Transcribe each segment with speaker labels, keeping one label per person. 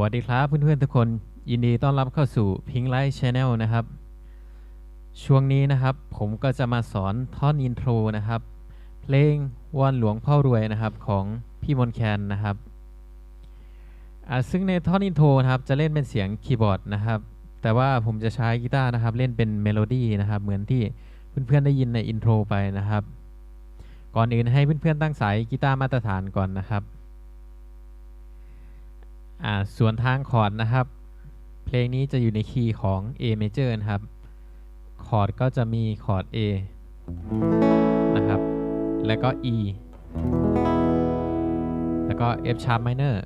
Speaker 1: วัสดีครับเพื่อนๆทุกคน ยินดีต้อนรับเข้าสู่ Pink Light Channel นะครับ ช่วงนี้นะครับผมก็จะมาสอนท่อนอินโทรนะครับ เพลงวอนหลวงพ่อรวยนะครับของพี่มนแคนนะครับซึ่งในท่อนอินโทรนะครับจะเล่นเป็นเสียงคีย์บอร์ดนะครับ แต่ว่าผมจะใช้กีตาร์นะครับ เล่นเป็นเมโลดี้นะครับ เหมือนที่เพื่อนๆได้ยินในอินโทรไปนะครับ ก่อนอื่นให้เพื่อนๆตั้งสายกีตาร์มาตรฐานก่อนนะครับ อ่าส่วนทางคอร์ดนะครับ เพลงนี้จะอยู่ในคีย์ของ A major นะครับ คอร์ดก็จะมีคอร์ด A นะครับ แล้วก็ E แล้วก็ F sharp minor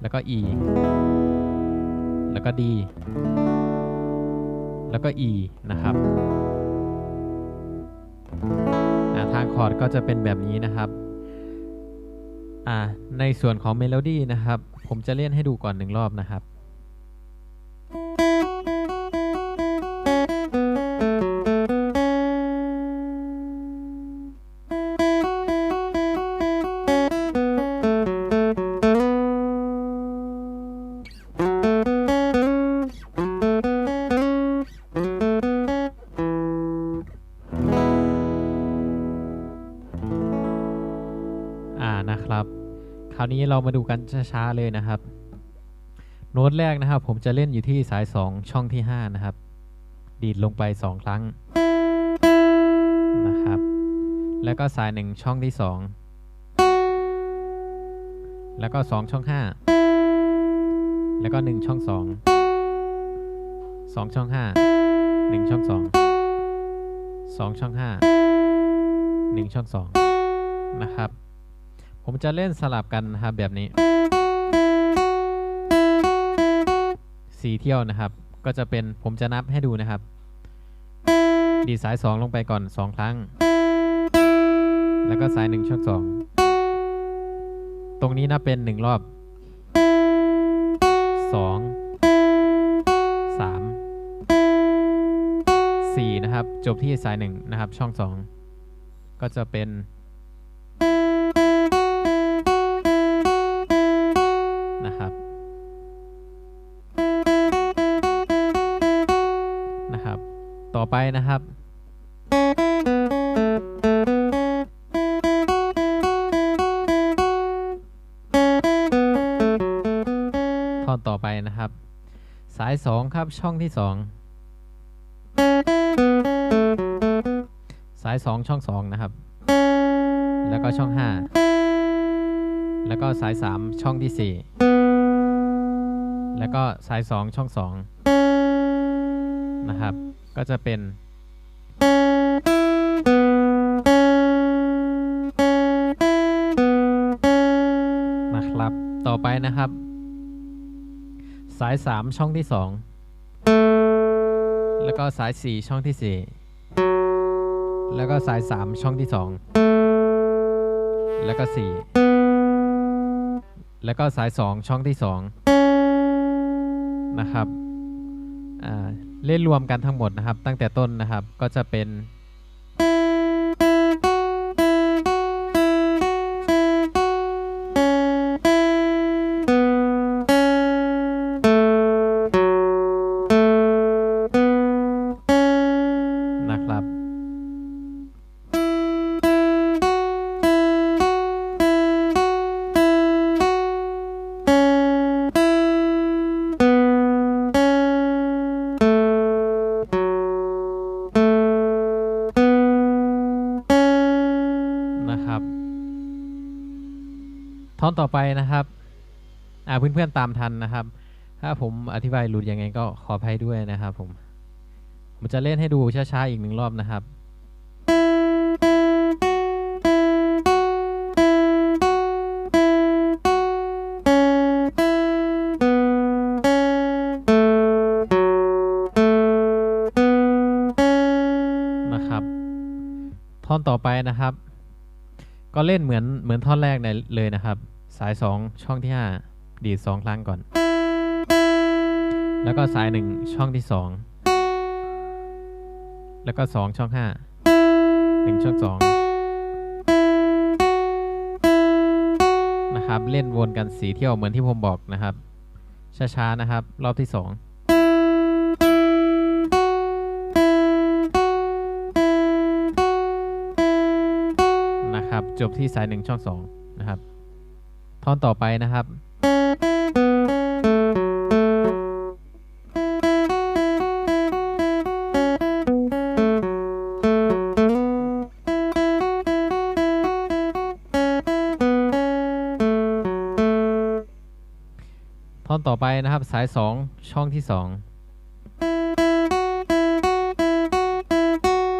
Speaker 1: แล้วก็ E แล้วก็ D แล้วก็ E นะครับอ่าทางคอร์ดก็จะเป็นแบบนี้นะครับ อ่าในส่วนของเมโลดี้นะครับ ผมจะเล่นให้ดูก่อนหนึ่งรอบนะครับาวนี้เรามาดูกันช้าๆเลยนะครับ โน้ตแรกนะครับ ผมจะเล่นอยู่ที่สาย 2 ช่องที่ 5 นะครับ ดีดลงไป 2 ครั้งนะครับ แล้วก็สาย 1 ช่องที่ 2 แล้วก็ 2 ช่อง 5 แล้วก็ 1 ช่อง 2 2 ช่อง 5 1 ช่อง 2 2 ช่อง 5 1 ช่อง 2 นะครับ ผมจะเล่นสลับกันนะครับแบบนี้สีเที่ยวนะครับ ก็จะเป็นผมจะนับให้ดูนะครับ ดีสาย 2 ลงไปก่อน 2 ครั้ง แล้วก็สาย 1ช่อง2ตรงนี้นับเป็น 1 รอบ 2 3 4 นะครับ จบที่สาย 1 นะครับ ช่อง 2 ก็จะเป็น นะครับนะครับ ต่อไปนะครับท่อนต่อไปนะครับ สาย 2 ครับช่องที่ 2 สาย 2 ช่อง 2 นะครับ แล้วก็ช่อง 5 แล้วก็สาย 3 ช่องที่ 4 แล้วก็สาย2ช่อง2นะครับ ก็จะเป็น นะครับ ต่อไปนะครับ สาย3ช่องที่2แล้วก็สาย4ช่องที่4แล้วก็สาย3ช่องที่2แล้วก็4แล้วก็สาย2ช่องที่2 นะครับเล่นรวมกันทั้งหมดนะครับ ตั้งแต่ต้นนะครับก็จะเป็น ท่อนต่อไปนะครับอ่าเพื่อนๆตามทันนะครับ ถ้าผมอธิบายหลุดยังไงก็ขออภัยด้วยนะครับผม ผมจะเล่นให้ดูช้าๆอีกหนึ่งรอบนะครับนะครับท่อนต่อไปนะครับ ก็เล่นเหมือนเหมือนท่อนแรกเลยนะครับ สาย 2 ช่องที่ 5 ดีด 2 ครั้งก่อน แล้วก็สาย 1 ช่องที่ 2 แล้วก็ 2 ช่อง 5 1 ช่อง 2 นะครับ เล่นวนกันสีเที่ยวเหมือนที่ผมบอกนะครับ ช้าๆนะครับ รอบที่ 2 นะครับ จบที่สายหนึ่งช่องสองนะครับท่อนต่อไปนะครับท่อนต่อไปนะครับสาย 2 ช่องที่ 2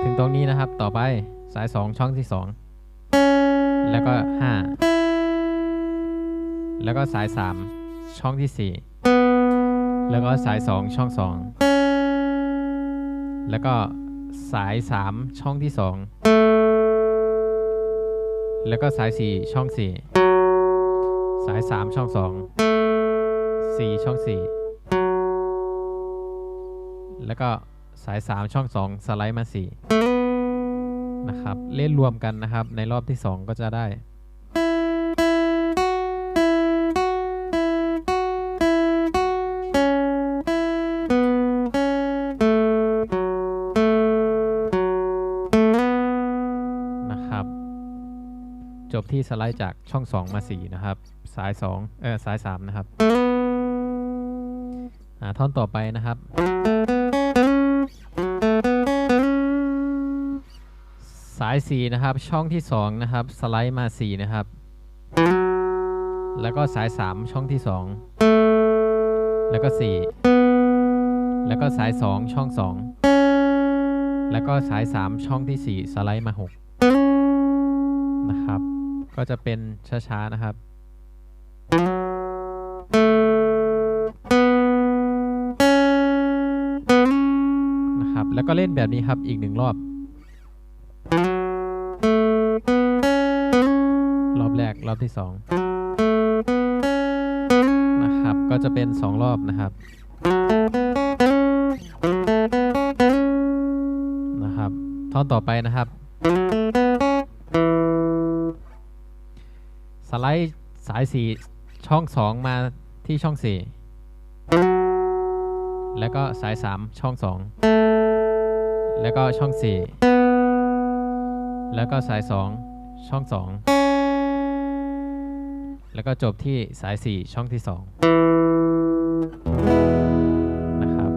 Speaker 1: ถึงตรงนี้นะครับต่อไปสาย 2 ช่องที่ 2 แล้วก็ 5 แล้วก็สาย 3 ช่องที่ 4 แล้วก็สาย 2 ช่อง 2 แล้วก็สาย 3 ช่องที่ 2 แล้วก็สาย 4 ช่อง 4 สาย 3 ช่อง2สี่ช่องสี่แล้วก็สายสามช่องสองสไลด์มาสี่ นะครับ เล่นรวมกันนะครับ ในรอบที่สองก็จะได้นะครับจบที่สไลด์จากช่อง 2 มา 4 นะครับ สาย 2 เออสาย 3 นะครับท่อนต่อไปนะครับาย 4 นะครับ ช่องที่ 2 นะครับ สไลด์มา 4 นะครับ แล้วก็สาย 3 ช่องที่ 2 แล้วก็ 4 แล้วก็สาย 2 ช่อง 2 แล้วก็สาย 3 ช่องที่ 4 สไลด์มา 6 นะครับ ก็จะเป็นช้า ๆ นะครับนะครับ แล้วก็เล่นแบบนี้ครับอีกหนึ่งรอบ อบแรกรอบที่สองนะครับ ก็จะเป็นสองรอบนะครับนะครับท่อนต่อไปนะครับ สไลด์สายสีช่องสองมาที่ช่องสี่แล้วก็สายสามช่องสองแล้วก็ช่องสี่แล้วก็สายสองช่องสอง แล้วก็จบที่สายสี่ช่องที่สองนะครับ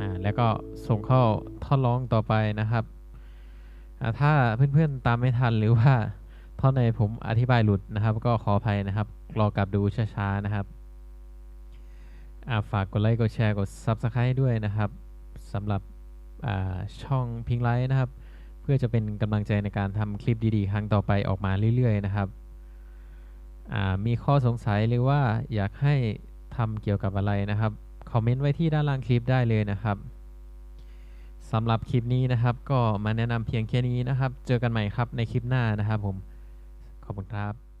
Speaker 1: อ่า แล้วก็ส่งเข้าท่อนร้องต่อไปนะครับ อ่า ถ้าเพื่อนๆตามไม่ทันหรือว่าท่อนในผมอธิบายหลุดนะครับ ก็ขออภัยนะครับ รอกลับดูช้าๆนะครับ อ่า ฝากกดไลค์ กดแชร์ กด Subscribe ด้วยนะครับสำหรับ อ่า ช่องพิงไลท์นะครับ เพื่อจะเป็นกำลังใจในการทำคลิปดีๆ ครั้งต่อไปออกมาเรื่อยๆ นะครับ มีข้อสงสัยหรือว่าอยากให้ทำเกี่ยวกับอะไรนะครับ คอมเมนต์ไว้ที่ด้านล่างคลิปได้เลยนะครับสำหรับคลิปนี้นะครับ ก็มาแนะนำเพียงแค่นี้นะครับ เจอกันใหม่ครับในคลิปหน้านะครับผม ขอบคุณครับ